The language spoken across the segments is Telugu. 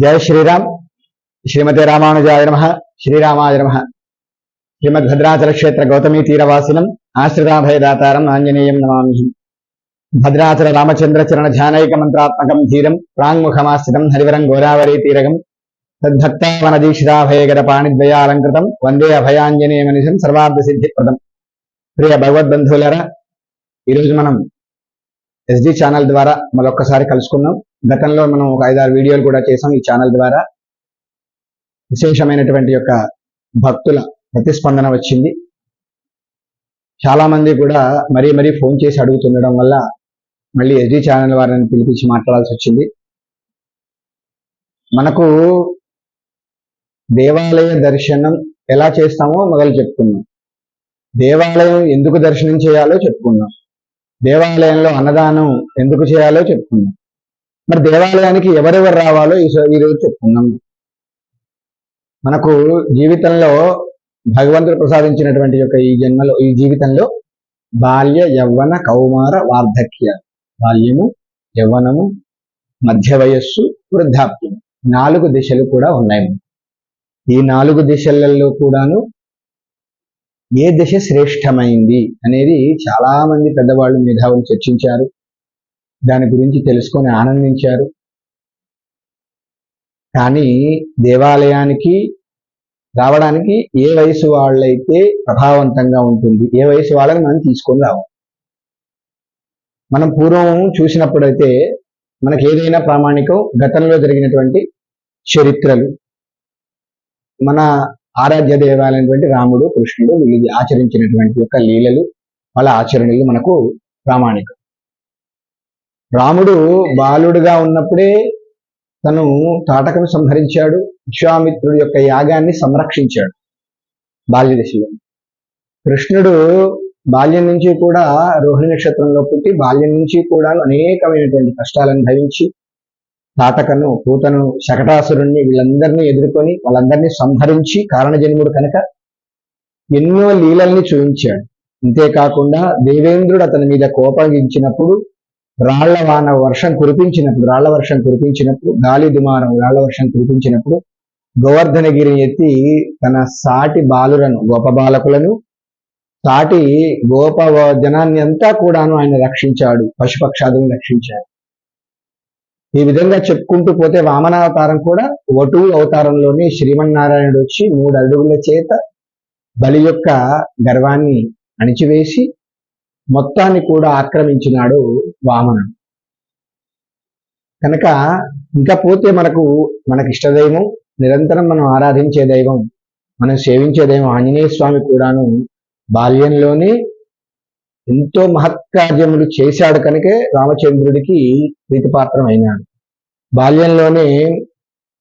జయ శ్రీరామ్. శ్రీమతి రామానుజాయ నమ. శ్రీరామాయ నమ. శ్రీమద్భద్రాచల క్షేత్ర గౌతమీ తీరవాసినం ఆశ్రితాభయదాతారం ఆంజనేయం నమామి. భద్రాచల రామచంద్ర చరణ ధ్యానైక మంత్రాత్మకం ధీరం ప్రాంగ్ముఖమాశ్రితం హరివరం గోదావరి తీరగం తద్భక్తావనదీక్షితాభయగర పాణిద్వయాలంకృతం వందే అభయాంజనేయ మనిషం సర్వార్థ సిద్ధిప్రదం ప్రియ భగవద్బంధువులరా ఈరోజు మనం ఎస్డి ఛానల్ ద్వారా మరొక్కసారి కలుసుకున్నాం గతంలో మనం ఒక ఐదారు వీడియోలు కూడా చేసాం ఈ ఛానల్ ద్వారా. విశేషమైనటువంటి యొక్క భక్తుల ప్రతిస్పందన వచ్చింది. చాలా మంది కూడా మరీ మరీ ఫోన్ చేసి అడుగుతుండడం వల్ల మళ్ళీ ఎస్డి ఛానల్ వారిని పిలిపించి మాట్లాడాల్సి వచ్చింది. మనకు దేవాలయ దర్శనం ఎలా చేస్తామో మొదలు చెప్పుకున్నాం దేవాలయం ఎందుకు దర్శనం చేయాలో చెప్పుకున్నాం దేవాలయంలో అన్నదానం ఎందుకు చేయాలో చెప్పుకున్నాం మరి దేవాలయానికి ఎవరెవరు రావాలో ఈ ఈరోజు చెప్పుకుందాం. మనకు జీవితంలో భగవంతుడు ప్రసాదించినటువంటి యొక్క ఈ జన్మలో ఈ జీవితంలో బాల్య యవ్వన కౌమార వార్ధక్య బాల్యము యవ్వనము మధ్య వయస్సు వృద్ధాప్యం నాలుగు దిశలు కూడా ఉన్నాయి. ఈ నాలుగు దిశలలో కూడాను ఏ దిశ శ్రేష్టమైంది అనేది చాలా మంది పెద్దవాళ్ళు మేధావులు చర్చించారు. దాని గురించి తెలుసుకొని ఆనందించారు. కానీ దేవాలయానికి రావడానికి ఏ వయసు వాళ్ళైతే ప్రభావవంతంగా ఉంటుంది ఏ వయసు వాళ్ళని మనం తీసుకొని రావాలి. మనం పూర్వం చూసినప్పుడైతే మనకి ఏదైనా ప్రామాణికం గతంలో జరిగినటువంటి చరిత్రలు మన ఆరాధ్య దేవాలైనటువంటి రాముడు కృష్ణుడు వీళ్ళు ఆచరించినటువంటి యొక్క లీలలు వాళ్ళ ఆచరణలు మనకు ప్రామాణికం. రాముడు బాలుడుగా ఉన్నప్పుడే తను తాటకను సంహరించాడు. విశ్వామిత్రుడి యొక్క యాగాన్ని సంరక్షించాడు బాల్య దశలో. కృష్ణుడు బాల్యం నుంచి కూడా రోహిణి నక్షత్రంలో పుట్టి బాల్యం నుంచి కూడా అనేకమైనటువంటి కష్టాలను భరించి తాటకను పూతను శకటాసురుణ్ణి వీళ్ళందరినీ ఎదుర్కొని వాళ్ళందరినీ సంహరించి కారణజన్ముడు కనుక ఎన్నో లీలల్ని చూపించాడు. అంతేకాకుండా దేవేంద్రుడు అతని మీద కోపగించినప్పుడు రాళ్ళ వాన వర్షం కురిపించినప్పుడు రాళ్ళ వర్షం కురిపించినప్పుడు గాలి దుమారం రాళ్ళ వర్షం కురిపించినప్పుడు గోవర్ధనగిరి ఎత్తి తన సాటి బాలులను గోప బాలకులను సాటి గోప జనాన్ని అంతా కూడాను ఆయన రక్షించాడు పశుపక్షాదులను రక్షించాడు. ఈ విధంగా చెప్పుకుంటూ పోతే వామనావతారం కూడా వటు అవతారంలోనే శ్రీమన్నారాయణుడు వచ్చి మూడు అడుగుల చేత బలి యొక్క గర్వాన్ని అణిచివేసి మొత్తాన్ని కూడా ఆక్రమించినాడు వామనుడు. కనుక ఇంకా పోతే మనకు మనకి ఇష్టదైవం నిరంతరం మనం ఆరాధించే దైవం మనం సేవించే దైవం ఆంజనేయ స్వామి కూడాను బాల్యంలోనే ఎంతో మహత్కార్యములు చేశాడు కనుకే రామచంద్రుడికి ప్రీతిపాత్రం అయినాడు బాల్యంలోనే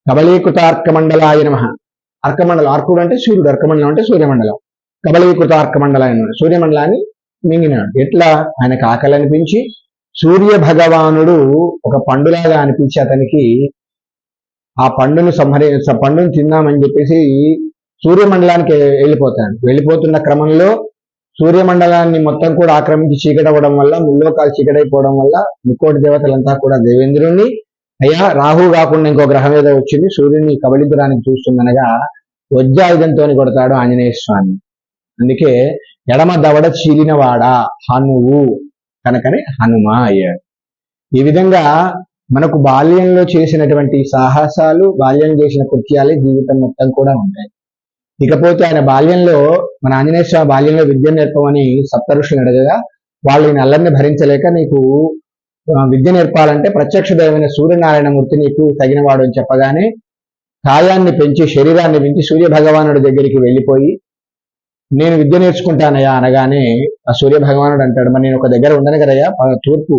కబలీకృత అర్కమండలాయ నమ. అర్కమండలం అర్కుడు అంటే సూర్యుడు అర్కమండలం అంటే సూర్యమండలం. కబలీకృత అర్కమండలాయ సూర్యమండలాన్ని మింగినాడు ఎట్లా? ఆయనకు ఆకలి అనిపించి సూర్య భగవానుడు ఒక పండులాగా అనిపించి అతనికి ఆ పండును సంహరి పండును తిందామని చెప్పేసి సూర్యమండలానికి వెళ్ళిపోతాడు. వెళ్ళిపోతున్న క్రమంలో సూర్యమండలాన్ని మొత్తం కూడా ఆక్రమించి చీకటవ్వడం వల్ల ముల్లోకాలు చీకటైపోవడం వల్ల ముక్కోటి దేవతలంతా కూడా దేవేంద్రుణ్ణి అయ్యా రాహు కాకుండా ఇంకో గ్రహం ఏదో వచ్చింది సూర్యుని కబలించడానికి చూస్తుందనగా వజ్రాయుధంతో కొడతాడు ఆంజనేయ స్వామి. అందుకే ఎడమ దవడ చీలినవాడా హనువు కనుకనే హనుమ అయ్యాడు ఈ విధంగా మనకు బాల్యంలో చేసినటువంటి సాహసాలు బాల్యం చేసిన కృత్యాలే జీవితం మొత్తం కూడా ఉంటాయి. ఇకపోతే ఆయన బాల్యంలో మన ఆంజనేయ స్వామి బాల్యంలో విద్య నేర్పమని సప్తఋషులు అడగగా వాళ్ళు ఈ నల్లరిని భరించలేక నీకు విద్య నేర్పాలంటే ప్రత్యక్ష దైవమైన సూర్యనారాయణమూర్తి నీకు తగినవాడు అని చెప్పగానే కాయాన్ని పెంచి శరీరాన్ని పెంచి సూర్య భగవానుడి దగ్గరికి వెళ్ళిపోయి నేను విద్య నేర్చుకుంటానయ్యా అనగానే ఆ సూర్య భగవానుడు అంటాడు మరి నేను ఒక దగ్గర ఉండను కదయ్యా తూర్పు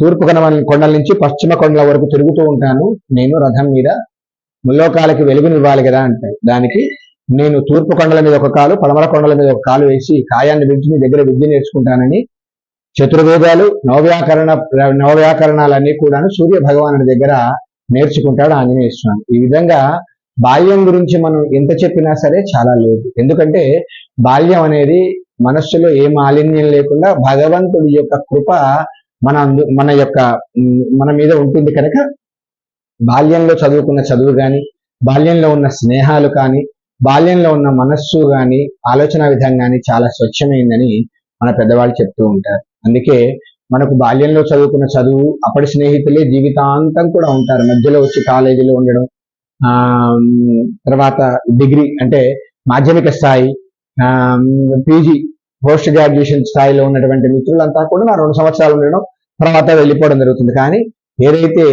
తూర్పు కొండల నుంచి పశ్చిమ కొండల వరకు తిరుగుతూ ఉంటాను. నేను రథం మీద ముల్లోకాలకి వెలుగునివ్వాలి కదా అంటాడు. దానికి నేను తూర్పు కొండల మీద ఒక కాలు పడమర కొండల మీద ఒక కాలు వేసి కాయాన్ని పెంచి మీ దగ్గర విద్య నేర్చుకుంటానని చతుర్వేదాలు నవవ్యాకరణ నవవ్యాకరణాలన్నీ కూడాను సూర్య భగవానుడి దగ్గర నేర్చుకుంటాడు ఆంజనేయ స్వామి. ఈ విధంగా బాల్యం గురించి మనం ఎంత చెప్పినా సరే చాలా లేదు. ఎందుకంటే బాల్యం అనేది మనస్సులో ఏ మాలిన్యం లేకుండా భగవంతుడి యొక్క కృప మన మన యొక్క మన మీద ఉంటుంది కనుక బాల్యంలో చదువుకున్న చదువు కానీ బాల్యంలో ఉన్న స్నేహాలు కానీ బాల్యంలో ఉన్న మనస్సు కానీ ఆలోచన విధం కానీ చాలా స్వచ్ఛమైందని మన పెద్దవాళ్ళు చెప్తూ ఉంటారు. అందుకే మనకు బాల్యంలో చదువుకున్న చదువు అప్పటి స్నేహితులే జీవితాంతం కూడా ఉంటారు. మధ్యలో వచ్చి కాలేజీలో ఉండడం తర్వాత డిగ్రీ అంటే మాధ్యమిక స్థాయి పీజీ పోస్ట్ గ్రాడ్యుయేషన్ స్థాయిలో ఉన్నటువంటి మిత్రులంతా కూడా నా రెండు సంవత్సరాలు ఉండడం తర్వాత వెళ్ళిపోవడం జరుగుతుంది. కానీ ఏదైతే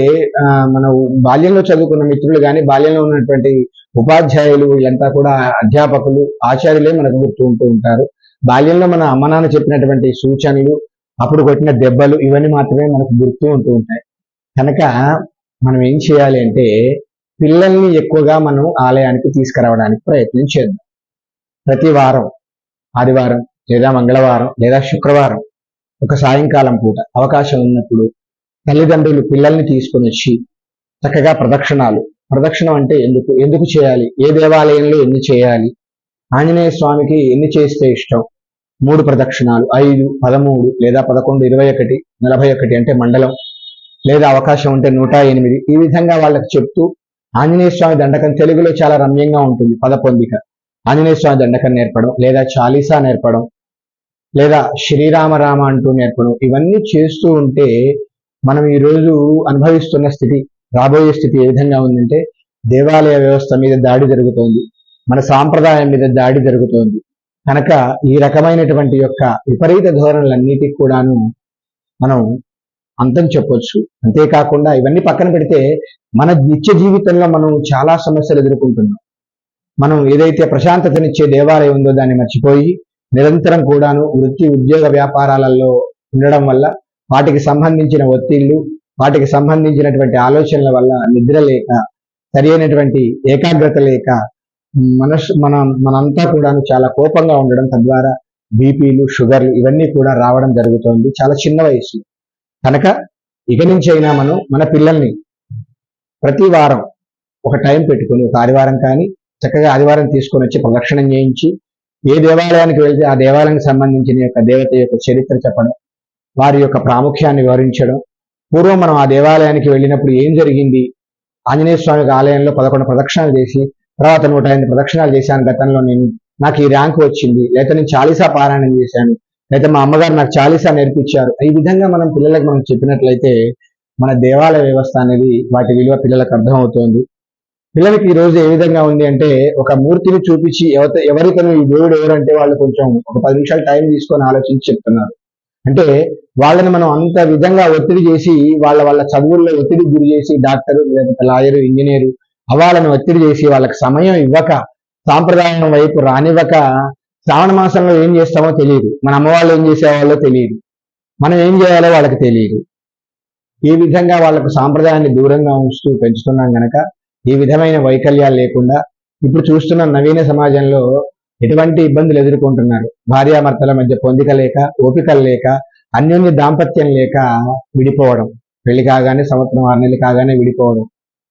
మన బాల్యంలో చదువుకున్న మిత్రులు కానీ బాల్యంలో ఉన్నటువంటి ఉపాధ్యాయులు వీళ్ళంతా కూడా అధ్యాపకులు ఆచార్యులే మనకు గుర్తు ఉంటూ ఉంటారు. బాల్యంలో మన అమ్మ నాన్న చెప్పినటువంటి సూచనలు అప్పుడు కొట్టిన దెబ్బలు ఇవన్నీ మాత్రమే మనకు గుర్తు ఉంటూ ఉంటాయి. కనుక మనం ఏం చేయాలి అంటే పిల్లల్ని ఎక్కువగా మనం ఆలయానికి తీసుకురావడానికి ప్రయత్నం చేద్దాం. ప్రతి వారం ఆదివారం లేదా మంగళవారం లేదా శుక్రవారం ఒక సాయంకాలం పూట అవకాశం ఉన్నప్పుడు తల్లిదండ్రులు పిల్లల్ని తీసుకొని వచ్చి చక్కగా ప్రదక్షిణాలు ప్రదక్షిణం అంటే ఎందుకు ఎందుకు చేయాలి ఏ దేవాలయంలో ఎన్ని చేయాలి ఆంజనేయ స్వామికి ఎన్ని చేస్తే ఇష్టం మూడు ప్రదక్షిణాలు ఐదు పదమూడు లేదా పదకొండు ఇరవై ఒకటి నలభై ఒకటి అంటే మండలం లేదా అవకాశం ఉంటే నూట ఎనిమిది ఈ విధంగా వాళ్ళకి చెప్తూ ఆంజనేయ స్వామి దండకం తెలుగులో చాలా రమ్యంగా ఉంటుంది. పదపొందిక ఆంజనేయ స్వామి దండకం నేర్పడం లేదా చాలీసా నేర్పడం లేదా శ్రీరామ రామ అంటూ నేర్పడం ఇవన్నీ చేస్తూ ఉంటే మనం ఈ రోజు అనుభవిస్తున్న స్థితి రాబోయే స్థితి ఏ విధంగా ఉందంటే దేవాలయ వ్యవస్థ మీద దాడి జరుగుతోంది. మన సాంప్రదాయం మీద దాడి జరుగుతోంది. కనుక ఈ రకమైనటువంటి యొక్క విపరీత ధోరణులన్నిటికి కూడాను మనం అంతం చెప్పొచ్చు. అంతేకాకుండా ఇవన్నీ పక్కన పెడితే మన నిత్య జీవితంలో మనం చాలా సమస్యలు ఎదుర్కొంటున్నాం. మనం ఏదైతే ప్రశాంతతనిచ్చే దేవాలయం ఉందో దాన్ని మర్చిపోయి నిరంతరం కూడాను వృత్తి ఉద్యోగ వ్యాపారాలలో ఉండడం వల్ల వాటికి సంబంధించిన ఒత్తిళ్ళు వాటికి సంబంధించినటువంటి ఆలోచనల వల్ల నిద్ర లేక సరి అయినటువంటి ఏకాగ్రత లేక మనస్ మన మనంతా కూడాను చాలా కోపంగా ఉండడం తద్వారా బీపీలు షుగర్లు ఇవన్నీ కూడా రావడం జరుగుతోంది. చాలా చిన్న వయసు కనుక ఇక నుంచి అయినా మనం మన పిల్లల్ని ప్రతి వారం ఒక టైం పెట్టుకొని ఒక ఆదివారం కానీ చక్కగా ఆదివారం తీసుకొని వచ్చి ప్రదక్షిణం చేయించి ఏ దేవాలయానికి వెళ్తే ఆ దేవాలయానికి సంబంధించిన యొక్క దేవత యొక్క చరిత్ర చెప్పడం వారి యొక్క ప్రాముఖ్యాన్ని వివరించడం పూర్వం మనం ఆ దేవాలయానికి వెళ్ళినప్పుడు ఏం జరిగింది? ఆంజనేయ స్వామి ఆలయంలో పదకొండు ప్రదక్షిణాలు చేసి తర్వాత నూట ఎనిమిది ప్రదక్షిణాలు చేశాను గతంలో నేను నాకు ఈ ర్యాంక్ వచ్చింది లేకపోతే నేను చాలీసా పారాయణం చేశాను అయితే మా అమ్మగారు నాకు చాలీసా నేర్పించారు. ఈ విధంగా మనం పిల్లలకు మనం చెప్పినట్లయితే మన దేవాలయ వ్యవస్థ అనేది వాటి విలువ పిల్లలకు అర్థమవుతోంది. పిల్లలకి ఈ రోజు ఏ విధంగా ఉంది అంటే ఒక మూర్తిని చూపించి ఎవత ఎవరికైనా ఈ దేవుడు ఎవరంటే వాళ్ళు కొంచెం ఒక పది నిమిషాలు టైం తీసుకొని ఆలోచించి చెప్తున్నారు. అంటే వాళ్ళని మనం అంత విధంగా ఒత్తిడి చేసి వాళ్ళ వాళ్ళ చదువుల్లో ఒత్తిడి గురి చేసి డాక్టర్ లేకపోతే లాయరు ఇంజనీరు అవ్వాలని ఒత్తిడి చేసి వాళ్ళకి సమయం ఇవ్వక సాంప్రదాయం వైపు రానివ్వక శ్రావణ మాసంలో ఏం చేస్తామో తెలియదు. మన అమ్మవాళ్ళు ఏం చేసేవాళ్ళో తెలియదు. మనం ఏం చేయాలో వాళ్ళకి తెలియదు. ఈ విధంగా వాళ్ళకు సాంప్రదాయాన్ని దూరంగా ఉంచుతూ పెంచుతున్నాం గనక ఈ విధమైన వైకల్యాలు లేకుండా ఇప్పుడు చూస్తున్న నవీన సమాజంలో ఎటువంటి ఇబ్బందులు ఎదుర్కొంటున్నారు. భార్యాభర్తల మధ్య పొందిక లేక ఓపికలు లేక అన్యోన్య దాంపత్యం లేక విడిపోవడం. పెళ్ళి కాగానే సంవత్సరం ఆరు నెలలు కాగానే విడిపోవడం.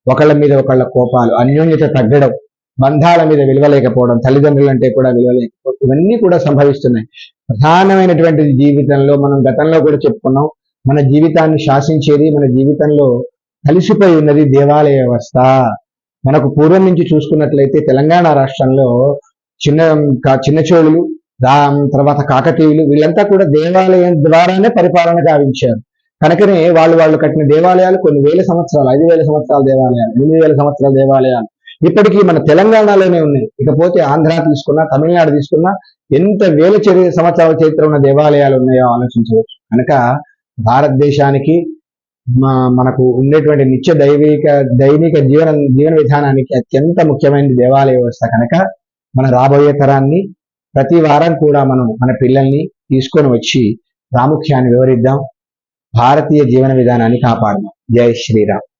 ఒకళ్ళ మీద ఒకళ్ళ కోపాలు అన్యోన్యత తగ్గడం. బంధాల మీద విలువలేకపోవడం తల్లిదండ్రులు అంటే కూడా విలువలేకపోవడం ఇవన్నీ కూడా సంభవిస్తున్నాయి. ప్రధానమైనటువంటి జీవితంలో మనం గతంలో కూడా చెప్పుకున్నాం మన జీవితాన్ని శాసించేది మన జీవితంలో కలిసిపోయి ఉన్నది దేవాలయ వ్యవస్థ. మనకు పూర్వం నుంచి చూసుకున్నట్లయితే తెలంగాణ రాష్ట్రంలో చిన్న చిన్నచోళులు దా తర్వాత కాకతీయులు వీళ్ళంతా కూడా దేవాలయం ద్వారానే పరిపాలన గావించారు. కనుకనే వాళ్ళు వాళ్ళు కట్టిన దేవాలయాలు కొన్ని వేల సంవత్సరాలు ఐదు వేల సంవత్సరాల దేవాలయాలు ఎనిమిది వేల సంవత్సరాల దేవాలయాలు. ఇప్పటికీ మన తెలంగాణలోనే ఉన్నాయి ఇకపోతే ఆంధ్ర తీసుకున్నా తమిళనాడు తీసుకున్నా ఎంత వేల చరి సంవత్సరాల చరిత్ర ఉన్న దేవాలయాలు ఉన్నాయో ఆలోచించవచ్చు. కనుక భారతదేశానికి మా- మనకు ఉండేటువంటి నిత్య దైవిక దైనిక జీవన జీవన విధానానికి అత్యంత ముఖ్యమైన దేవాలయ వ్యవస్థ. కనుక మన రాబోయే తరాన్ని ప్రతి వారం కూడా మనం మన పిల్లల్ని తీసుకొని వచ్చి ప్రాముఖ్యాన్ని వివరిద్దాం. భారతీయ జీవన విధానాన్ని కాపాడదాం. జై శ్రీరామ్.